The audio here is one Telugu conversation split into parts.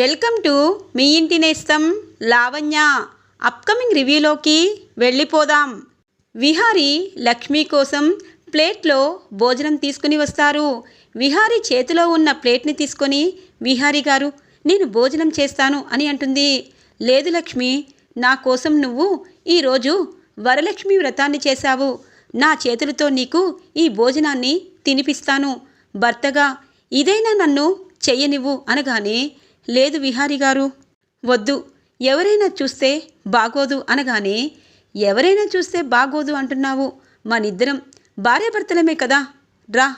వెల్కమ్ టు మీ ఇంటి నేస్తం లావణ్య. అప్కమింగ్ రివ్యూలోకి వెళ్ళిపోదాం. విహారీ లక్ష్మి కోసం ప్లేట్లో భోజనం తీసుకుని వస్తారు. విహారీ చేతిలో ఉన్న ప్లేట్ని తీసుకొని విహారీ గారు నేను భోజనం చేస్తాను అని అంటుంది. లేదు లక్ష్మి నా కోసం నువ్వు ఈరోజు వరలక్ష్మి వ్రతాన్ని చేశావు. నా చేతులతో నీకు ఈ భోజనాన్ని తినిపిస్తాను. భర్తగా ఇదైనా నన్ను చెయ్యనివ్వు అనగానే లేదు విహారి గారు. వద్దు. ఎవరైనా చూస్తే బాగోదు అనగానే ఎవరైనా చూస్తే బాగోదు అంటున్నావు? మనిద్దరం. భార్యాభర్తలమే కదా. రా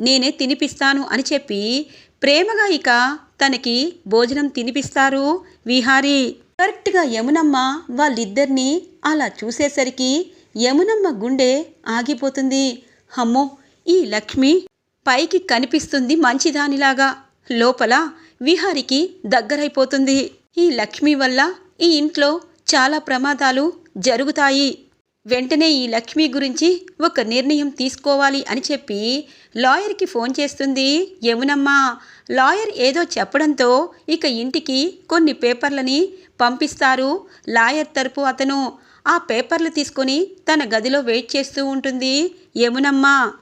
నేనే తినిపిస్తాను అని చెప్పి ప్రేమగా ఇక తనకి భోజనం తినిపిస్తారు విహారీ. కరెక్ట్గా యమునమ్మ వాళ్ళిద్దరినీ అలా చూసేసరికి యమునమ్మ గుండె ఆగిపోతుంది. అమ్మో ఈ లక్ష్మి పైకి కనిపిస్తుంది మంచిదానిలాగా. లోపల విహారికి దగ్గరైపోతుంది. ఈ లక్ష్మి వల్ల ఈ ఇంట్లో చాలా ప్రమాదాలు జరుగుతాయి. వెంటనే ఈ లక్ష్మి గురించి ఒక నిర్ణయం తీసుకోవాలి అని చెప్పి లాయర్కి ఫోన్ చేస్తుంది. యమునమ్మా లాయర్ ఏదో చెప్పడంతో ఇక ఇంటికి కొన్ని పేపర్లని పంపిస్తారు. లాయర్ తరపు అతను ఆ పేపర్లు తీసుకొని తన గదిలో వెయిట్ చేస్తూ ఉంటుంది. యమునమ్మ.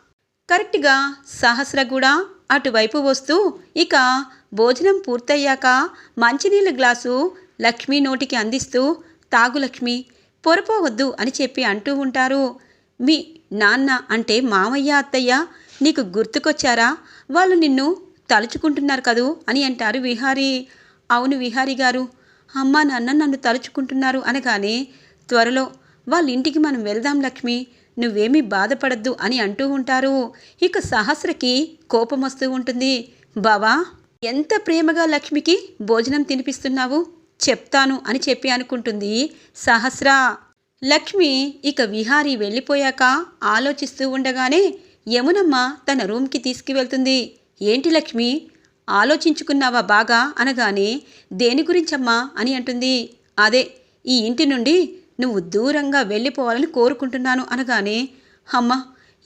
కరెక్ట్గా సహస్ర కూడా అటువైపు వస్తూ ఇక భోజనం పూర్తయ్యాక మంచినీళ్ళ గ్లాసు లక్ష్మి నోటికి అందిస్తూ తాగు లక్ష్మి పొరపోవద్దు అని చెప్పి అంటూ ఉంటారు. మీ నాన్న అంటే మామయ్య అత్తయ్య నీకు గుర్తుకొచ్చారా? వాళ్ళు నిన్ను తలుచుకుంటున్నారు కదూ? అని అంటారు విహారీ. అవును విహారీ గారు అమ్మ నాన్న నన్ను తలుచుకుంటున్నారు అనగానే త్వరలో వాళ్ళ ఇంటికి మనం వెళ్దాం లక్ష్మి నువ్వేమీ బాధపడద్దు అని అంటూ ఉంటారు. ఇక సహస్రకి కోపం వస్తూ ఉంటుంది. బావా ఎంత ప్రేమగా లక్ష్మికి భోజనం తినిపిస్తున్నావు? చెప్తాను అని చెప్పి అనుకుంటుంది సహస్ర. లక్ష్మి ఇక విహారీ వెళ్ళిపోయాక ఆలోచిస్తూ ఉండగానే యమునమ్మ తన రూమ్కి తీసుకువెళ్తుంది. ఏంటి లక్ష్మి? ఆలోచించుకున్నావా బాగా? అనగానే దేని గురించమ్మా? అని అంటుంది. అదే ఈ ఇంటి నుండి నువ్వు దూరంగా వెళ్ళిపోవాలని కోరుకుంటున్నాను అనగానే అమ్మ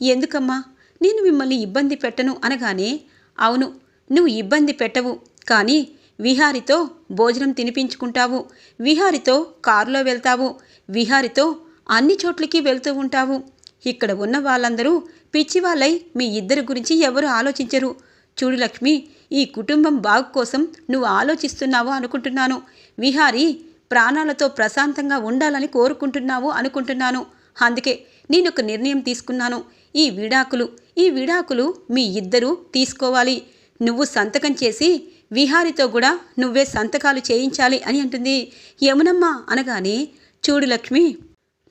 ఎందుకమ్మా? నేను మిమ్మల్ని ఇబ్బంది పెట్టను అనగానే అవును నువ్వు ఇబ్బంది పెట్టవు. కానీ విహారితో భోజనం తినిపించుకుంటావు. విహారితో కారులో వెళ్తావు. విహారితో అన్ని చోట్లకి వెళ్తూ ఉంటావు. ఇక్కడ ఉన్న వాళ్ళందరూ పిచ్చివాళ్ళై మీ ఇద్దరి గురించి ఎవరు ఆలోచించరు. చూడు లక్ష్మి ఈ కుటుంబం బాగు కోసం నువ్వు ఆలోచిస్తున్నావు అనుకుంటున్నాను. విహారి ప్రాణాలతో ప్రశాంతంగా ఉండాలని కోరుకుంటున్నావు అనుకుంటున్నాను. అందుకే నేను ఒక నిర్ణయం తీసుకున్నాను. ఈ విడాకులు ఈ విడాకులు మీ ఇద్దరూ తీసుకోవాలి. నువ్వు సంతకం చేసి విహారితో కూడా నువ్వే సంతకాలు చేయించాలి అని అంటుంది. యమునమ్మ అనగానే చూడు లక్ష్మి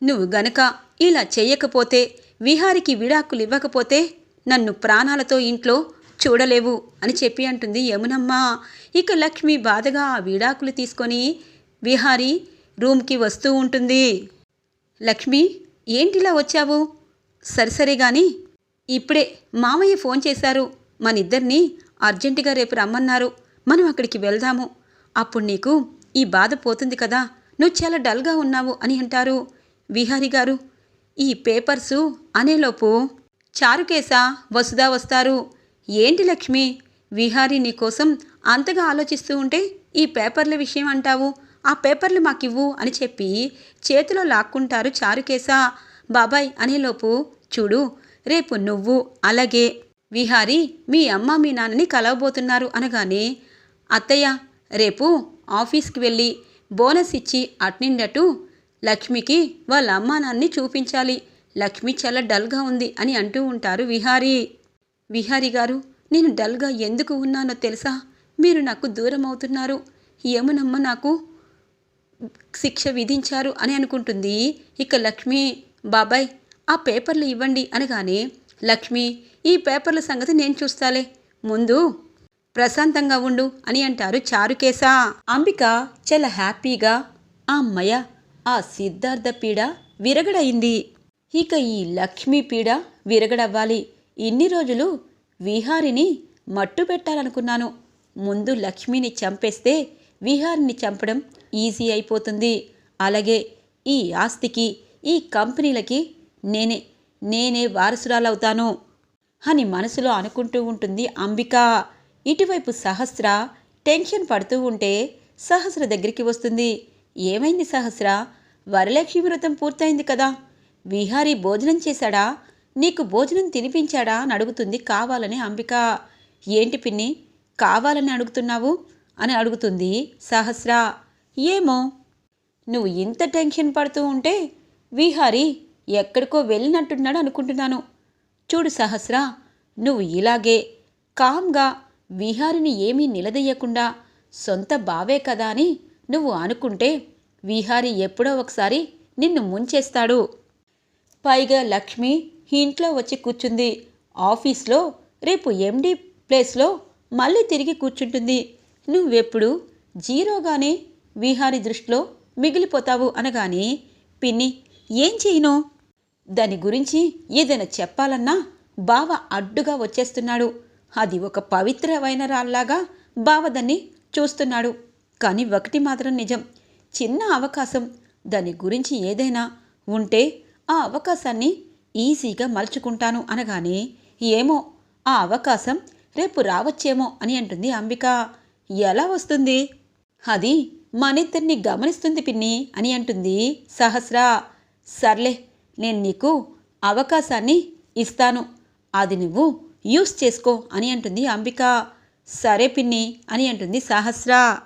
నువ్వు గనక ఇలా చేయకపోతే విహారికి విడాకులు ఇవ్వకపోతే నన్ను ప్రాణాలతో ఇంట్లో చూడలేవు అని చెప్పి అంటుంది యమునమ్మ. ఇక లక్ష్మి బాధగా ఆ విడాకులు తీసుకొని విహారీ రూమ్కి వస్తూ ఉంటుంది. లక్ష్మి ఏంటిలా వచ్చావు? సరిసరే గాని ఇప్పుడే మామయ్య ఫోన్ చేశారు. మనిద్దరినీ అర్జెంటుగా రేపు రమ్మన్నారు. మనం అక్కడికి వెళ్దాము. అప్పుడు నీకు ఈ బాధ పోతుంది కదా. నువ్వు చాలా డల్గా ఉన్నావు అని అంటారు విహారి గారు. ఈ పేపర్సు అనేలోపు చారుకేశ వసుదా వస్తారు. ఏంటి లక్ష్మి? విహారీ నీకోసం అంతగా ఆలోచిస్తూ ఉంటే ఈ పేపర్ల విషయం అంటావు. ఆ పేపర్లు మాకివ్వు అని చెప్పి చేతిలో లాక్కుంటారు చారుకేశ. బాబాయ్ అనేలోపు చూడు రేపు నువ్వు అలాగే విహారీ మీ అమ్మ మీ నాన్నని కలవబోతున్నారు అనగానే అత్తయ్య రేపు ఆఫీస్కి వెళ్ళి బోనస్ ఇచ్చి అట్నిండటు లక్ష్మికి వాళ్ళ అమ్మా నాన్నని చూపించాలి. లక్ష్మి చాలా డల్గా ఉంది అని అంటూ ఉంటారు విహారీ. విహారీ గారు నేను డల్గా ఎందుకు ఉన్నానో తెలుసా? మీరు నాకు దూరం అవుతున్నారు. ఏమనమ్మ నాకు శిక్ష విధించారు అని అనుకుంటుంది. ఇక లక్ష్మి బాబాయ్ ఆ పేపర్లు ఇవ్వండి అనగానే లక్ష్మి ఈ పేపర్ల సంగతి నేను చూస్తాలే. ముందు ప్రశాంతంగా ఉండు అని అంటారు చారుకేశ. అంబిక చాలా హ్యాపీగా ఆ అమ్మయ్య ఆ సిద్ధార్థ పీడ విరగడయింది. ఇక ఈ లక్ష్మీ పీడ విరగడవ్వాలి. ఇన్ని రోజులు విహారిని మట్టు పెట్టాలనుకున్నాను. ముందు లక్ష్మిని చంపేస్తే విహారిని చంపడం ఈజీ అయిపోతుంది. అలాగే ఈ ఆస్తికి ఈ కంపెనీలకి నేనే నేనే వారసురాలవుతాను అని మనసులో అనుకుంటూ ఉంటుంది అంబిక. ఇటువైపు సహస్ర టెన్షన్ పడుతూ ఉంటే సహస్ర దగ్గరికి వస్తుంది. ఏమైంది సహస్ర? వరలక్ష్మి వ్రతం పూర్తయింది కదా. విహారీ భోజనం చేశాడా? నీకు భోజనం తినిపించాడా అని అడుగుతుంది కావాలని అంబిక. ఏంటి పిన్ని? కావాలని అడుగుతున్నావు? అని అడుగుతుంది సహస్ర. ఏమో? నువ్వు ఇంత టెన్షన్ పడుతూ ఉంటే విహారీ ఎక్కడికో వెళ్ళినట్టున్నాడు అనుకుంటున్నాను. చూడు సహస్ర నువ్వు ఇలాగే కామ్గా విహారిని ఏమీ నిలదీయకుండా సొంత బావే కదా అని నువ్వు అనుకుంటే విహారి ఎప్పుడో ఒకసారి నిన్ను ముంచేస్తాడు. పైగా లక్ష్మి ఇంట్లో వచ్చి కూర్చుంది. ఆఫీస్లో రేపు ఎండి ప్లేస్లో మళ్ళీ తిరిగి కూర్చుంటుంది. నువ్వెప్పుడు జీరోగానే విహారి దృష్టిలో మిగిలిపోతావు అనగానే పిన్ని ఏం చేయను? దాని గురించి ఏదైనా చెప్పాలన్నా బావ అడ్డుగా వచ్చేస్తున్నాడు. అది ఒక పవిత్రమైన రాల్లాగా బావ దాన్ని చూస్తున్నాడు. కానీ ఒకటి మాత్రం నిజం. చిన్న అవకాశం. దాని గురించి ఏదైనా ఉంటే ఆ అవకాశాన్ని ఈజీగా మలుచుకుంటాను అనగానే ఏమో ఆ అవకాశం రేపు రావచ్చేమో అని అంటుంది అంబిక. ఎలా వస్తుంది? అది మనిద్దరిని గమనిస్తుంది పిన్ని అని అంటుంది సహస్ర. సర్లే నేను నీకు అవకాశాన్ని ఇస్తాను. అది నువ్వు యూస్ చేసుకో అని అంటుంది అంబిక. సరే పిన్ని అని అంటుంది సహస్ర.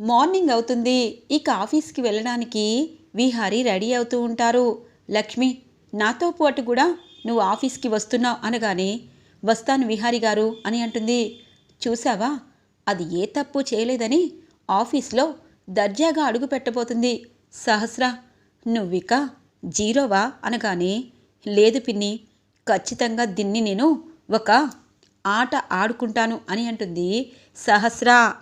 మార్నింగ్ అవుతుంది. ఇక ఆఫీస్కి వెళ్ళడానికి విహారి రెడీ అవుతూ ఉంటారు. లక్ష్మి నాతో పాటు కూడా నువ్వు ఆఫీస్కి వస్తున్నావు అనగానే వస్తాను విహారి గారు అని అంటుంది. చూసావా అది ఏ తప్పు చేయలేదని ఆఫీస్లో దర్జాగా అడుగు పెట్టబోతుంది. సహస్ర నువ్విక జీరోవా అనగానే లేదు పిన్ని ఖచ్చితంగా దీన్ని నేను ఒక ఆట ఆడుకుంటాను అని అంటుంది సహస్ర.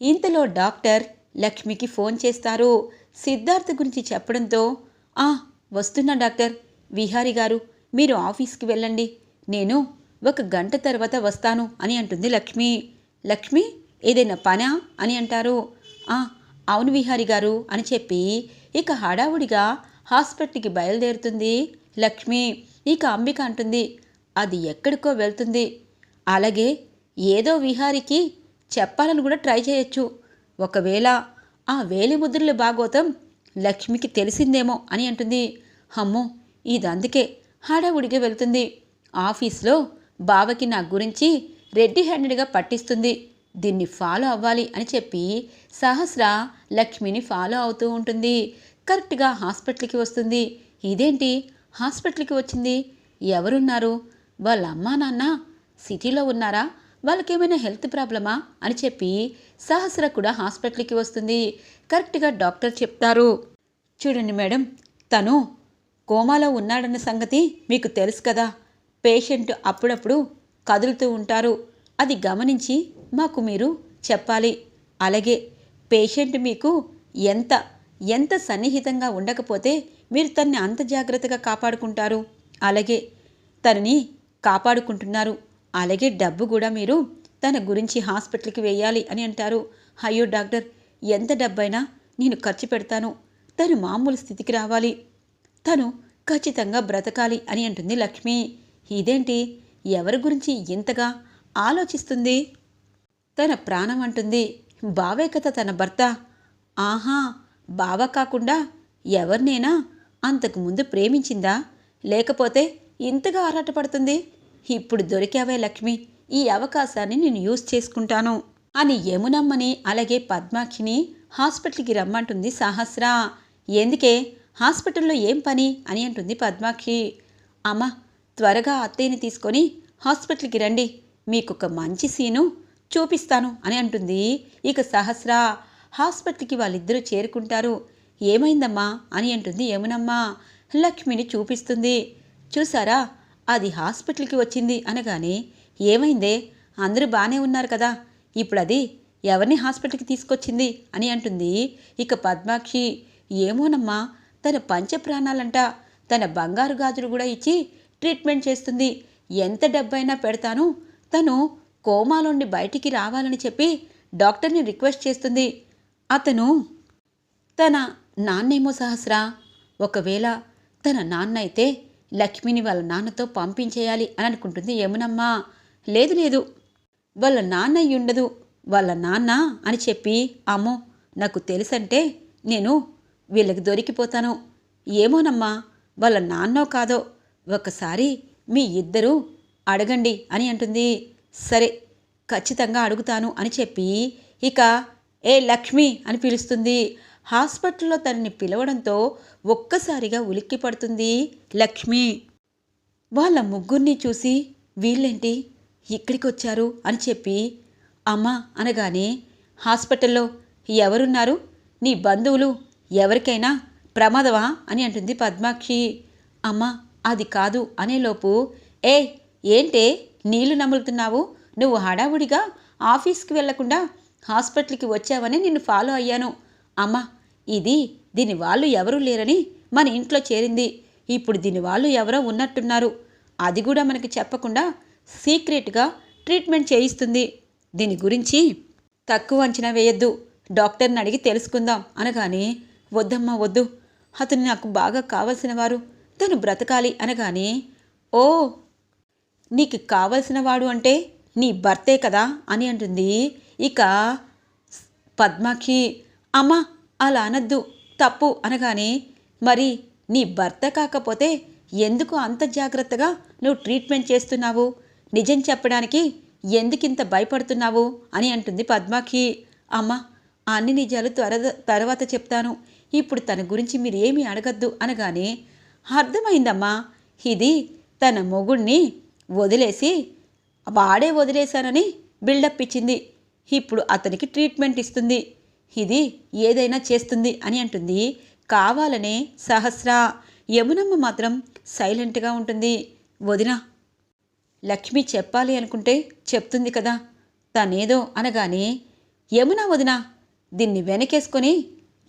ఇంతలో డాక్టర్ లక్ష్మికి ఫోన్ చేస్తారు. సిద్ధార్థ గురించి చెప్పడంతో ఆ వస్తున్నా డాక్టర్ విహారి గారు మీరు ఆఫీస్కి వెళ్ళండి. నేను ఒక గంట తర్వాత వస్తాను అని అంటుంది లక్ష్మి. లక్ష్మి ఏదైనా పనా అని అంటారు. అవును విహారి గారు అని చెప్పి ఇక హడావుడిగా హాస్పిటల్కి బయలుదేరుతుంది. లక్ష్మి ఇక అంబిక అంటుంది అది ఎక్కడికో వెళ్తుంది. అలాగే ఏదో విహారికి చెప్పాలని కూడా ట్రై చేయొచ్చు. ఒకవేళ ఆ వేలిముద్రల బాగోతం లక్ష్మికి తెలిసిందేమో అని అంటుంది. అమ్మో ఇదందుకే హడావుడిగా వెళ్తుంది. ఆఫీస్లో బావకి నా గురించి రెడ్డి హ్యాండెడ్గా పట్టిస్తుంది. దీన్ని ఫాలో అవ్వాలి అని చెప్పి సహస్ర లక్ష్మిని ఫాలో అవుతూ ఉంటుంది. కరెక్ట్గా హాస్పిటల్కి వస్తుంది. ఇదేంటి? హాస్పిటల్కి వచ్చింది. ఎవరున్నారు? వాళ్ళ అమ్మా నాన్న సిటీలో ఉన్నారా? వాళ్ళకేమైనా హెల్త్ ప్రాబ్లమా? అని చెప్పి సహస్ర కూడా హాస్పిటల్కి వస్తుంది. కరెక్ట్గా డాక్టర్ చెప్తారు. చూడండి మేడం తను కోమాలో ఉన్నాడన్న సంగతి మీకు తెలుసు కదా. పేషెంట్ అప్పుడప్పుడు కదులుతూ ఉంటారు. అది గమనించి మాకు మీరు చెప్పాలి. అలాగే పేషెంట్ మీకు ఎంత ఎంత సన్నిహితంగా ఉండకపోతే మీరు తన్ని అంత జాగ్రత్తగా కాపాడుకుంటారు? అలాగే తనని కాపాడుకుంటున్నారు. అలాగే డబ్బు కూడా మీరు తన గురించి హాస్పిటల్కి వేయాలి అని అంటారు. అయ్యో డాక్టర్ ఎంత డబ్బైనా నేను ఖర్చు పెడతాను. తను మామూలు స్థితికి రావాలి. తను ఖచ్చితంగా బ్రతకాలి అని అంటుంది లక్ష్మి. ఇదేంటి? ఎవరి గురించి ఇంతగా ఆలోచిస్తుంది? తన ప్రాణం అంటుంది. బావే కదా తన భర్త. ఆహా బావ కాకుండా ఎవరినైనా అంతకుముందు ప్రేమించిందా? లేకపోతే ఇంతగా ఆరాటపడుతుంది? ఇప్పుడు దొరికావే లక్ష్మి ఈ అవకాశాన్ని నేను యూజ్ చేసుకుంటాను అని యమునమ్మని అలాగే పద్మాక్షిని హాస్పిటల్కి రమ్మంటుంది సహస్ర. ఎందుకే? హాస్పిటల్లో ఏం పని? అని అంటుంది పద్మాక్షి. అమ్మ త్వరగా అత్తయ్యని తీసుకొని హాస్పిటల్కి రండి. మీకు ఒక మంచి సీను చూపిస్తాను అని అంటుంది ఇక సహస్ర. హాస్పిటల్కి వాళ్ళిద్దరూ చేరుకుంటారు. ఏమైందమ్మా? అని అంటుంది యమునమ్మ. లక్ష్మిని చూపిస్తుంది. చూసారా అది హాస్పిటల్కి వచ్చింది అనగానే ఏమైందే? అందరూ బాగానే ఉన్నారు కదా. ఇప్పుడు అది ఎవరిని హాస్పిటల్కి తీసుకొచ్చింది? అని అంటుంది ఇక పద్మాక్షి. ఏమోనమ్మా తన పంచప్రాణాలంట. తన బంగారు గాజులు కూడా ఇచ్చి ట్రీట్మెంట్ చేస్తుంది. ఎంత డబ్బైనా పెడతాను. తను కోమాలోండి బయటికి రావాలని చెప్పి డాక్టర్ని రిక్వెస్ట్ చేస్తుంది. అతను తన నాన్నేమో సహస్రా ఒకవేళ తన నాన్న అయితే లక్ష్మిని వాళ్ళ నాన్నతో పంపించేయాలి అని అనుకుంటుంది. యమునమ్మ లేదు లేదు. వాళ్ళ నాన్న ఉండదు వాళ్ళ నాన్న అని చెప్పి అమ్మో నాకు తెలుసంటే నేను వీళ్ళకి దొరికిపోతాను. ఏమోనమ్మా వాళ్ళ నాన్నో కాదో ఒకసారి మీ ఇద్దరూ అడగండి అని అంటుంది. సరే ఖచ్చితంగా అడుగుతాను అని చెప్పి ఇక ఏ లక్ష్మి అని పిలుస్తుంది. హాస్పిటల్లో తనని పిలవడంతో ఒక్కసారిగా ఉలిక్కి పడుతుంది లక్ష్మి. వాళ్ళ ముగ్గురిని చూసి వీళ్ళేంటి? ఇక్కడికి వచ్చారు అని చెప్పి అమ్మ అనగానే హాస్పిటల్లో ఎవరున్నారు? నీ బంధువులు ఎవరికైనా ప్రమాదమా? అని అంటుంది పద్మాక్షి. అమ్మ అది కాదు అనేలోపు ఏ ఏంటే? నీళ్ళు నములుతున్నావు? నువ్వు హడావుడిగా ఆఫీస్కి వెళ్ళకుండా హాస్పిటల్కి వచ్చావని నిన్ను ఫాలో అయ్యాను. అమ్మా ఇది దీని వాళ్ళు ఎవరూ లేరని మన ఇంట్లో చేరింది. ఇప్పుడు దీని వాళ్ళు ఎవరో ఉన్నట్టున్నారు. అది కూడా మనకి చెప్పకుండా సీక్రెట్గా ట్రీట్మెంట్ చేయిస్తుంది. దీని గురించి తక్కువ అంచనా వేయొద్దు. డాక్టర్ని అడిగి తెలుసుకుందాం అనగానే వద్దమ్మా వద్దు. అతను నాకు బాగా కావలసిన వారు. తను బ్రతకాలి అనగానే ఓ నీకు కావలసిన వాడు అంటే నీ భర్తే కదా? అని అంటుంది ఇక పద్మకి అమ్మ అలా అనద్దు తప్పు అనగానే మరి నీ భర్త కాకపోతే ఎందుకు అంత జాగ్రత్తగా నువ్వు ట్రీట్మెంట్ చేస్తున్నావు? నిజం చెప్పడానికి ఎందుకింత భయపడుతున్నావు? అని అంటుంది పద్మాక్షి అమ్మ అన్ని నిజాలు త్వర తర్వాత చెప్తాను. ఇప్పుడు తన గురించి మీరు ఏమీ అడగద్దు అనగానే అర్థమైందమ్మా ఇది తన మొగుణ్ణి వదిలేసి వాడే వదిలేశానని బిల్డప్ ఇచ్చింది. ఇప్పుడు అతనికి ట్రీట్మెంట్ ఇస్తుంది. ఇది ఏదైనా చేస్తుంది అని అంటుంది. కావాలనే సహస్ర. యమునమ్మ మాత్రం సైలెంట్గా ఉంటుంది. వదిన లక్ష్మి చెప్పాలి అనుకుంటే చెప్తుంది కదా. తనేదో అనగానే యమున వదిన దీన్ని వెనకేసుకొని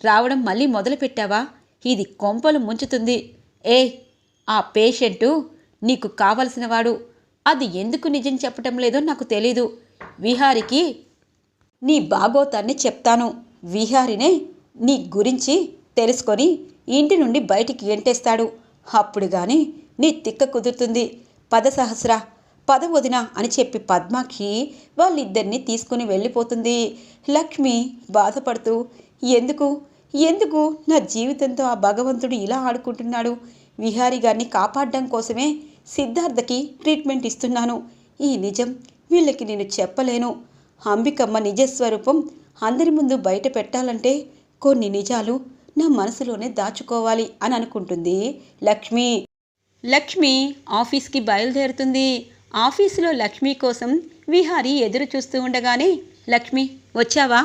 రావడం మళ్ళీ మొదలుపెట్టావా? ఇది కొంపలు ముంచుతుంది. ఏ ఆ పేషెంటు నీకు కావలసినవాడు అది ఎందుకు నిజం చెప్పటం లేదో నాకు తెలీదు. విహారికి నీ బాగోతాన్ని చెప్తాను. విహారినే నీ గురించి తెలుసుకొని ఇంటి నుండి బయటికి ఎంటేస్తాడు. అప్పుడు గాని నీ తిక్క కుదురుతుంది. పద సహస్ర పద వదిన అని చెప్పి పద్మాక్షి వాళ్ళిద్దరిని తీసుకుని వెళ్ళిపోతుంది. లక్ష్మి బాధపడుతూ ఎందుకు? ఎందుకు? నా జీవితంతో ఆ భగవంతుడు ఇలా ఆడుకుంటున్నాడు. విహారి గారిని కాపాడడం కోసమే సిద్ధార్థకి ట్రీట్మెంట్ ఇస్తున్నాను. ఈ నిజం వీళ్ళకి నేను చెప్పలేను. అంబికమ్మ నిజస్వరూపం అందరి ముందు బయట పెట్టాలంటే కొన్ని నిజాలు నా మనసులోనే దాచుకోవాలి అని అనుకుంటుంది లక్ష్మి. లక్ష్మి ఆఫీస్కి బయలుదేరుతుంది. ఆఫీసులో లక్ష్మి కోసం విహారి ఎదురు చూస్తూ ఉండగానే లక్ష్మి వచ్చావా?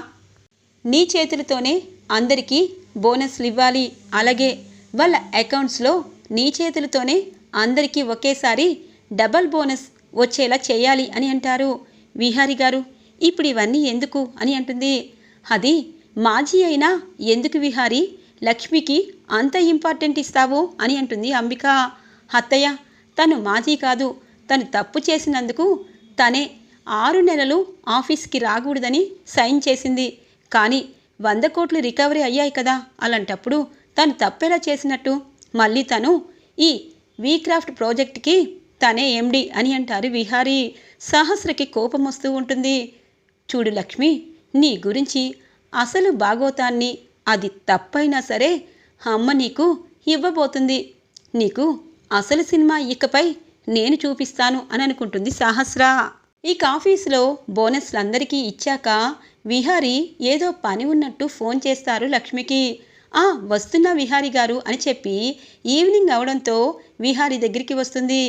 నీ చేతులతోనే అందరికీ బోనస్లు ఇవ్వాలి అలాగే వాళ్ళ అకౌంట్స్లో నీ చేతులతోనే అందరికీ ఒకేసారి డబల్ బోనస్ వచ్చేలా చేయాలి అని అంటారు విహారి గారు. ఇప్పుడు ఇవన్నీ ఎందుకు? అని అంటుంది. అది మాజీ అయినా ఎందుకు విహారి? లక్ష్మికి అంత ఇంపార్టెంట్ ఇస్తావు? అని అంటుంది అంబిక. అత్తయ్య తను మాజీ కాదు. తను తప్పు చేసినందుకు తనే ఆరు నెలలు ఆఫీస్కి రాకూడదని సైన్ చేసింది. కానీ వంద కోట్లు రికవరీ అయ్యాయి కదా. అలాంటప్పుడు తను తప్పెలా చేసినట్టు? మళ్ళీ తను ఈ వీక్రాఫ్ట్ ప్రాజెక్ట్కి తనే ఎండి అని అంటారు విహారీ. సహస్రకి కోపం వస్తూ ఉంటుంది. చూడు లక్ష్మి నీ గురించి అసలు బాగోతాన్ని అది తప్పైనా సరే అమ్మ నీకు ఇవ్వబోతుంది. నీకు అసలు సినిమా ఇకపై నేను చూపిస్తాను అని అనుకుంటుంది సహస్ర. ఇక ఆఫీసులో బోనస్లు అందరికీ ఇచ్చాక విహారి ఏదో పని ఉన్నట్టు ఫోన్ చేస్తారు లక్ష్మికి. ఆ వస్తున్నా విహారి గారు అని చెప్పి ఈవినింగ్ అవడంతో విహారి దగ్గరికి వస్తుంది.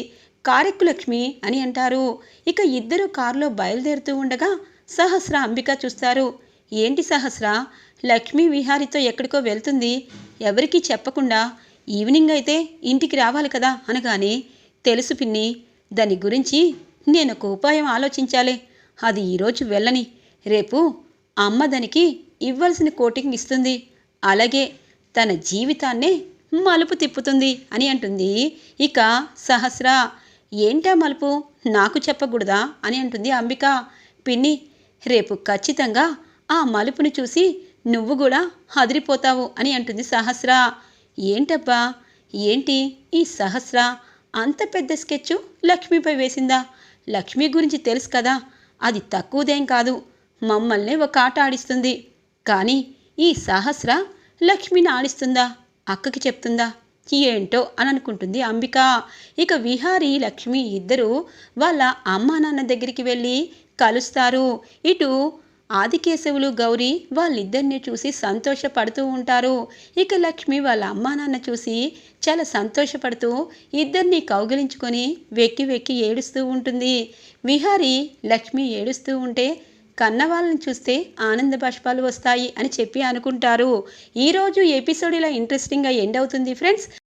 కారెక్కు లక్ష్మి అని అంటారు. ఇక ఇద్దరు కారులో బయలుదేరుతూ ఉండగా సహస్ర అంబిక చూస్తారు. ఏంటి సహస్ర? లక్ష్మీ విహారితో ఎక్కడికో వెళ్తుంది. ఎవరికీ చెప్పకుండా ఈవినింగ్ అయితే ఇంటికి రావాలి కదా అనగానే తెలుసు పిన్ని దాని గురించి నేను ఒక ఉపాయం ఆలోచించాలి. అది ఈరోజు వెళ్ళని. రేపు అమ్మ దానికి ఇవ్వాల్సిన కోటింగ్ ఇస్తుంది. అలాగే తన జీవితాన్నే మలుపు తిప్పుతుంది అని అంటుంది. ఇక సహస్ర ఏంటా మలుపు? నాకు చెప్పకూడదా? అని అంటుంది అంబిక. పిన్ని రేపు ఖచ్చితంగా ఆ మలుపును చూసి నువ్వు కూడా హదిరిపోతావు అని అంటుంది సహస్ర. ఏంటబ్బా? ఏంటి ఈ సహస్ర? అంత పెద్ద స్కెచ్ లక్ష్మిపై వేసిందా? లక్ష్మి గురించి తెలుసు కదా అది తక్కువదేం కాదు. మమ్మల్ని ఒక ఆట ఆడిస్తుంది. కానీ ఈ సహస్ర లక్ష్మిని ఆడిస్తుందా? అక్కకి చెప్తుందా? ఏంటో అని అనుకుంటుంది అంబిక. ఇక విహారీ లక్ష్మి ఇద్దరు వాళ్ళ అమ్మ నాన్న దగ్గరికి వెళ్ళి కలుస్తారు. ఇటు ఆదికేశవులు గౌరీ వాళ్ళిద్దరిని చూసి సంతోషపడుతూ ఉంటారు. ఇక లక్ష్మి వాళ్ళ అమ్మా నాన్న చూసి చాలా సంతోషపడుతూ ఇద్దరిని కౌగిలించుకొని వెక్కి వెక్కి ఏడుస్తూ ఉంటుంది. విహారీ లక్ష్మి ఏడుస్తూ ఉంటే కన్న వాళ్ళని చూస్తే ఆనంద బాష్పాలు వస్తాయి అని చెప్పి అనుకుంటారు. ఈరోజు ఎపిసోడ్ ఇలా ఇంట్రెస్టింగ్గా ఎండ్ అవుతుంది ఫ్రెండ్స్.